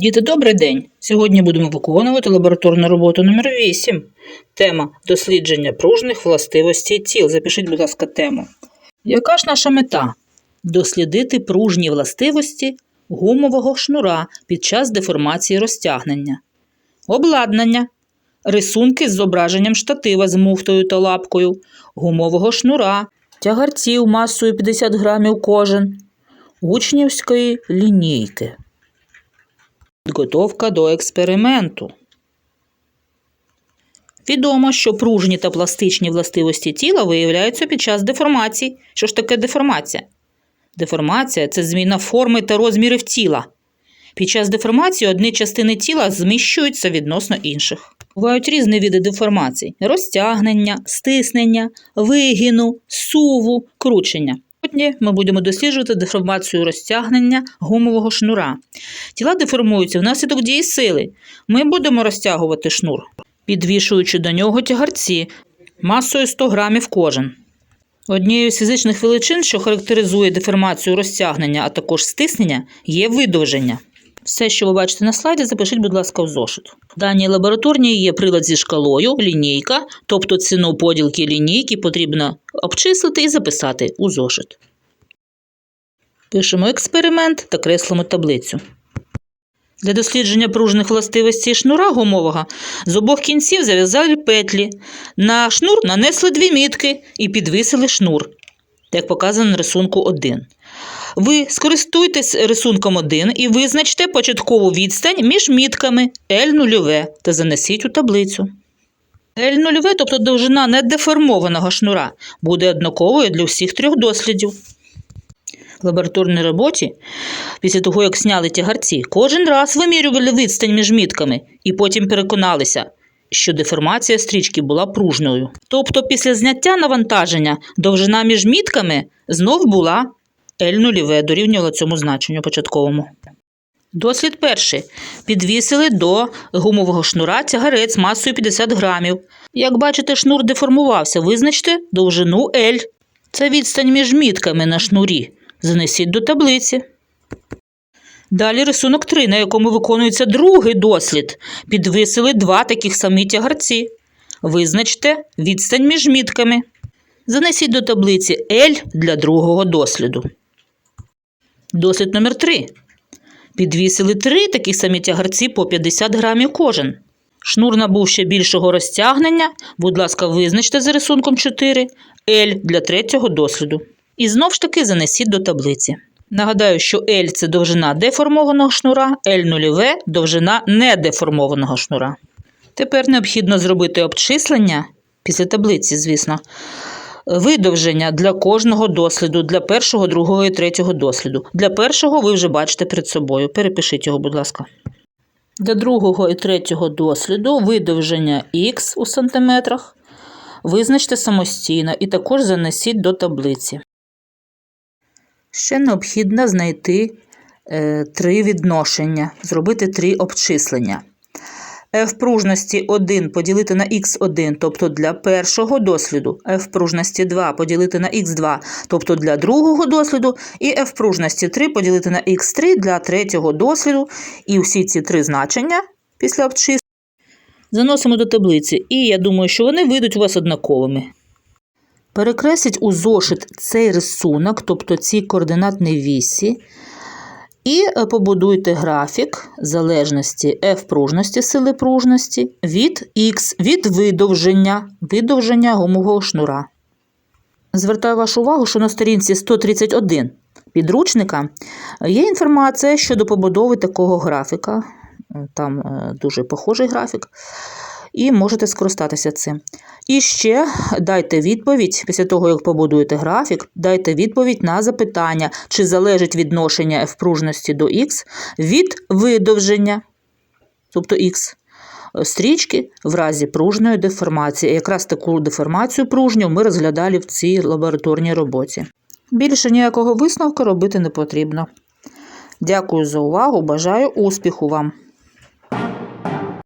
Діти, добрий день! Сьогодні будемо виконувати лабораторну роботу номер 8. Тема дослідження пружних властивостей тіл. Запишіть, будь ласка, тему. Яка ж наша мета? Дослідити пружні властивості гумового шнура під час деформації розтягнення. Обладнання. Рисунки з зображенням штатива з муфтою та лапкою, гумового шнура, тягарців масою 50 грамів кожен, учнівської лінійки. Підготовка до експерименту. Відомо, що пружні та пластичні властивості тіла виявляються під час деформації. Що ж таке деформація? Деформація це зміна форми та розмірів тіла. Під час деформації одні частини тіла зміщуються відносно інших. Бувають різні види деформацій: розтягнення, стиснення, вигину, суву, кручення. Сьогодні ми будемо досліджувати деформацію розтягнення гумового шнура. Тіла деформуються внаслідок дії сили. Ми будемо розтягувати шнур, підвішуючи до нього тягарці масою 100 грамів кожен. Однією з фізичних величин, що характеризує деформацію розтягнення, а також стиснення, є видовження. Все, що ви бачите на слайді, запишіть, будь ласка, в зошит. В даній лабораторній є прилад зі шкалою, лінійка, тобто ціну поділки лінійки потрібно обчислити і записати у зошит. Пишемо експеримент та креслимо таблицю. Для дослідження пружних властивостей шнура гумового з обох кінців зав'язали петлі. На шнур нанесли дві мітки і підвисили шнур, як показано на рисунку 1. Ви скористуйтесь рисунком 1 і визначте початкову відстань між мітками L0 та занесіть у таблицю. L0, тобто довжина недеформованого шнура, буде однаковою для всіх трьох дослідів. В лабораторній роботі, після того, як сняли тягарці, кожен раз вимірювали відстань між мітками і потім переконалися, що деформація стрічки була пружною. Тобто після зняття навантаження довжина між мітками знов була L0 дорівнювала цьому значенню початковому. Дослід перший. Підвісили до гумового шнура тягарець масою 50 грамів. Як бачите, шнур деформувався. Визначте довжину L. Це відстань між мітками на шнурі. Занесіть до таблиці. Далі рисунок 3, на якому виконується другий дослід. Підвисили два таких самі тягарці. Визначте відстань між мітками. Занесіть до таблиці L для другого досліду. Дослід номер 3. Підвісили три такі самі тягарці по 50 грамів кожен. Шнур набув ще більшого розтягнення. Будь ласка, визначте за рисунком 4 L для третього досліду. І знов ж таки занесіть до таблиці. Нагадаю, що L – це довжина деформованого шнура, L0 – довжина недеформованого шнура. Тепер необхідно зробити обчислення після таблиці, звісно, видовження для кожного досліду, для першого, другого і третього досліду. Для першого ви вже бачите перед собою. Перепишіть його, будь ласка. Для другого і третього досліду видовження х у сантиметрах визначте самостійно і також занесіть до таблиці. Ще необхідно знайти е, три відношення, зробити три обчислення. F пружності 1 поділити на x1, тобто для першого досліду, F пружності 2 поділити на x2, тобто для другого досліду, і F пружності 3 поділити на x3 для третього досліду. І всі ці три значення після обчислення заносимо до таблиці. І я думаю, що вони вийдуть у вас однаковими. Перекресліть у зошит цей рисунок, тобто ці координатні вісі, і е, побудуйте графік залежності F пружності сили пружності від X, від видовження, видовження гумового шнура. Звертаю вашу увагу, що на сторінці 131 підручника є інформація щодо побудови такого графіка. Там е, дуже похожий графік. І можете скористатися цим. І ще дайте відповідь, після того, як побудуєте графік, дайте відповідь на запитання, чи залежить відношення F пружності до X від видовження, тобто X, стрічки в разі пружної деформації. Якраз таку деформацію пружню ми розглядали в цій лабораторній роботі. Більше ніякого висновку робити не потрібно. Дякую за увагу, бажаю успіху вам!